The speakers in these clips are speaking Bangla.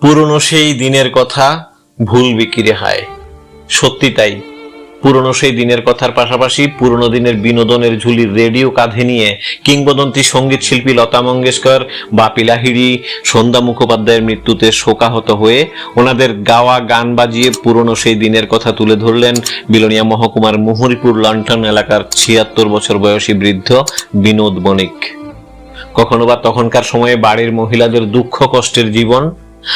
পুরনো সেই দিনের কথা ভুল বিক্রি হয়। সত্যি তাই। পুরনো সেই দিনের কথার পাশাপাশি পুরনো দিনের বিনোদনের ঝুলির রেডিও কাঁধে নিয়ে কিংবদন্তি সংগীত শিল্পী লতা মঙ্গেশকর বাপি লাহিড়ী সন্ধ্যা মুখোপাধ্যায়ের মৃত্যুতে শোকাহত হয়ে ওনাদের গাওয়া গান বাজিয়ে পুরনো সেই দিনের কথা তুলে ধরলেন বিলোনিয়া মহকুমার মুহুরিপুর লন্ঠন এলাকার ছিয়াত্তর বছর বয়সী বৃদ্ধ বিনোদ বণিক। কখনো বা তখনকার সময়ে বাড়ির মহিলাদের দুঃখ কষ্টের জীবন,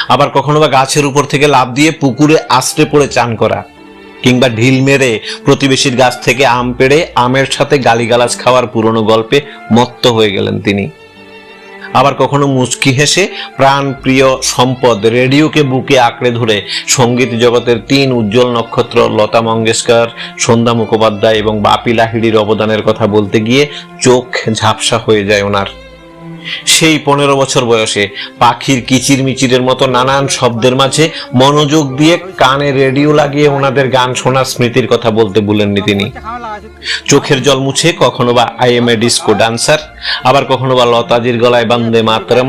আবার কখনো বা গাছের উপর থেকে লাফ দিয়ে পুকুরে আশ্রে পড়ে চান করা। কিংবা ঢিল মেরে প্রতিবেশীর গাছ থেকে আম পেড়ে আমের সাথে গালিগালাজ খাওয়ার পুরনো গল্পে মত্ত হয়ে গেলেন তিনি। আবার কখনো মুচকি হেসে প্রাণ প্রিয় সম্পদ রেডিওকে বুকে আঁকড়ে ধরে সংগীত জগতের তিন উজ্জ্বল নক্ষত্র লতা মঙ্গেশকর, সন্ধ্যা মুখোপাধ্যায় এবং বাপি লাহিড়ির অবদানের কথা বলতে গিয়ে চোখ ঝাপসা হয়ে যায় ওনার। সেই পনেরো বছর বয়সে পাখির কিচির মিচিরের মতো নানান শব্দের মাঝে মনোযোগ দিয়ে কানে রেডিও লাগিয়ে ওনাদের গান শোনার স্মৃতির কথা বলতে ভুলেননি তিনি। চোখের জল মুছে কখনো বা I am a disco dancer আবার কখনো বা লতাজির গলায় বান্দে মাতরম,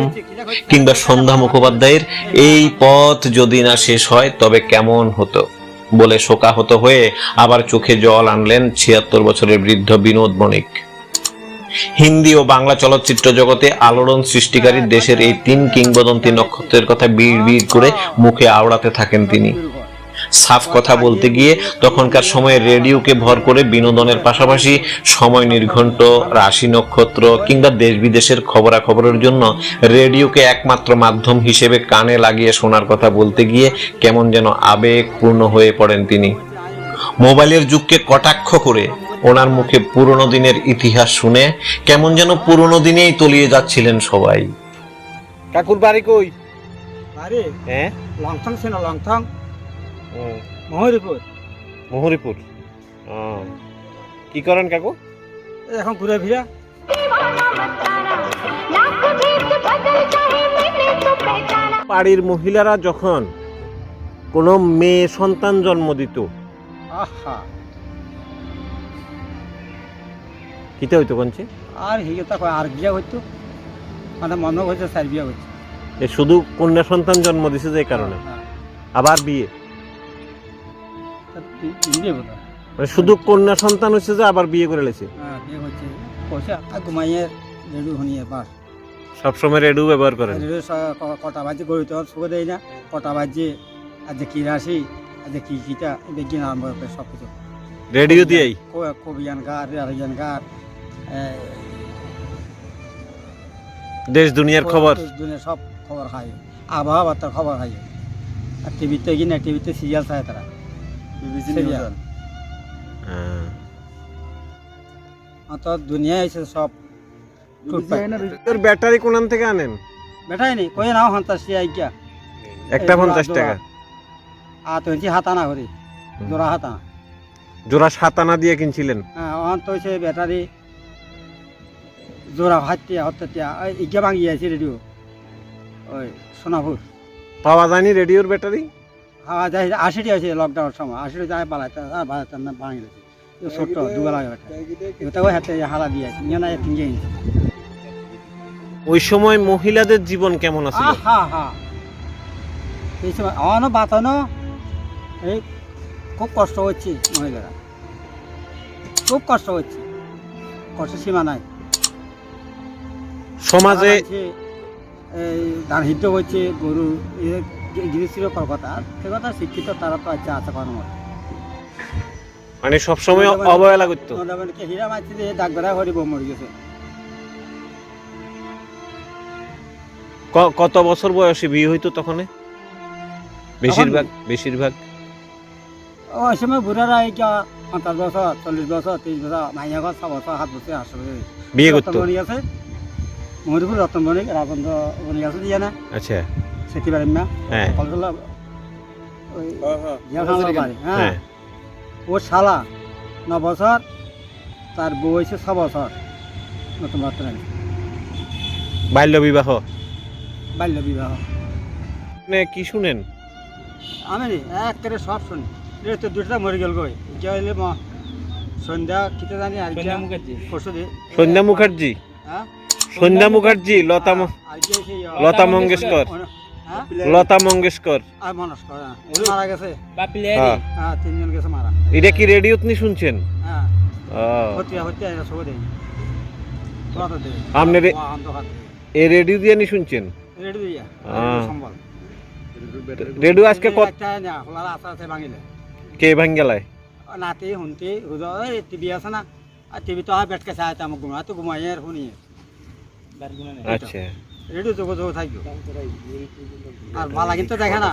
কিংবা সন্ধ্যা মুখোপাধ্যায়ের এই পথ যদি না শেষ হয় তবে কেমন হতো? বলে শোকাহত হয়ে আবার চোখে জল আনলেন ছিয়াত্তর বছরের বৃদ্ধ বিনোদ বণিক হিন্দি ও বাংলা চলচ্চিত্র জগতে আলোড়ন সৃষ্টিকারী দেশের এই তিন কিংবদন্তি নক্ষত্রের কথা বিড় বিড় করে মুখে আওড়াতে থাকেন তিনি। সাফ কথা বলতে গিয়ে তখনকার সময়ে রেডিওকে ভর করে বিনোদনের পাশাপাশি সময় নির্ঘণ্ট, রাশি নক্ষত্র কিংবা দেশ বিদেশের খবরাখবরের জন্য রেডিওকে একমাত্র মাধ্যম হিসেবে কানে লাগিয়ে শোনার কথা বলতে গিয়ে কেমন যেন আবেগপূর্ণ হয়ে পড়েন তিনি। মোবাইলের যুগকে কটাক্ষ করে ওনার মুখে পুরনো দিনের ইতিহাস শুনে কেমন যেন পুরনো দিনেই তলিয়ে যাচ্ছিলেন সবাই। কাকুর বাড়ি কই? বাড়ি? হ্যাঁ? লংথং সেনা লংথং। মহরিপুর। মহরিপুর? কি করেন কাকু? এখন ঘুরে ফিরা বাড়ির মহিলারা যখন কোনো মেয়ে সন্তান জন্ম দিত আহা। কিতে হইতো কোনছে আর হিগে তা কয় আর বিয়া হইতো। মানে মনে হয়েছে চার বিয়া হচ্ছে এ শুধু কন্যা সন্তান জন্ম দিছে যে কারণে? হ্যাঁ, আবার বিয়ে? হয়। মানে শুধু কন্যা সন্তান হচ্ছে যে আবার বিয়ে করে লেছে? হ্যাঁ বিয়ে হচ্ছে আর ঘুমাইয়ে রেডু শুনিয়ে বাস সবসময় রেডিও ব্যবহার করেন? রেডু কটা বাজে গড়ি তো চোখে দেয় না। কটা বাজে আজ কি রাশি আজ কি কিটা বিজ্ঞান আরম্ভ করে সব কিছু রেডিও দিয়েই? কবিয়ান গার রেয়ারিয়ান গার। দেশ দুনিয়ার খবর? দুনিয়া সব খবর খাই আবহাওয়া বার্তার খবর খাই আর টিভিতে কিনা টিভিতে সিরিয়াল চায় তারা। হ্যাঁ। দুনিয়া সব ব্যাটারি কোনান থেকে আনেন? বেটাই নি কই নাও হন্তাসি আইকিয়া একটা পঞ্চাশ জোড়া, টাকা। আর তো হচ্ছে হাতানা করি। জোড়া হাতানা জোড়া সাতানা দিয়ে কিনছিলেন। হ্যাঁ ব্যাটারি জোড়া হাতিয়া হত্যাতিয়া ইজ্ঞা ভাঙি আছে রেডিও ওই সোনাপুর পাওয়া যায়নি রেডিওর ব্যাটারি হাওয়া যায় আশিটি আছে লকডাউন সময়। আশিটি যায় পালাইতে আর বাড়াতে না ভাঙি গেছে ছোট্ট দুবেলা বেটা হাতে হারা দিয়ে আছে। নিয়ে না তিনজে ওই সময় মহিলাদের জীবন কেমন আছে হা হা এই সময় অনো বাতানো এই খুব কষ্ট হচ্ছে মহিলারা। খুব কষ্ট হচ্ছে। কষ্ট সীমা নাই। সমাজে ধান হিদ্ধ হচ্ছে গরু কথা সে কথা শিক্ষিত তারা তো আছে আছে কোনো মতে। মানে সবসময় অবহেলা করতো। হীরা মাছি দিয়ে ডাক মরে গেছে। কত বছর বয়সে বিয়ে হইতো তখন? বেশিরভাগ বেশিরভাগ? ওই সময় বুড়ারা এই পঞ্চাশ বছর চল্লিশ বছর তিরিশ বছর মাইয়া ঘর ছ বছর সাত বছর আট বছর বিয়ে করতো? রতনমণি আছে মহিরপুর রতনমণি রাজেন্দ্র মণি আছে দিয়ে না। আচ্ছা। সেটি বাড়ি না হ্যাঁ কলতলা ওই বাড়ি হ্যাঁ। হ্যাঁ। ও শালা ন বছর তার বউ হয়েছে ছ বছর নতুন বাচ্চা বাল্য বিবাহ? বাল্য বিবাহ। কি শুনেন? আমি রে এক সব শুনি। রে তো দুটা মরে গেল গই যা হইলে মা সন্ধ্যা কিতে জানি আর পরশু দি সন্ধ্যা মুখার্জি? হ্যাঁ। সন্ধ্যা মুখার্জি লতা লতা মঙ্গেশকর। হ্যাঁ লতা মঙ্গেশকর। হ্যাঁ। মারা গেছে। হ্যাঁ। হ্যাঁ তিনজন গেছে মারা। এটা কি রেডিওত নি শুনছেন? হ্যাঁ। আপনার এ- রেডিও দিয়ে নি শুনছেন? রেডিও আজকে কত কে ভাঙ্গেলায়? নাতি শুনতে হুদয় টিভি আছে না। টিভি তো বেটকে চাই আমাক ঘুমা তো ঘুমাই আর শুনি আচ্ছা। রেডিও যোগ যোগ থাকবে আর মালা কিন্তু দেখে না।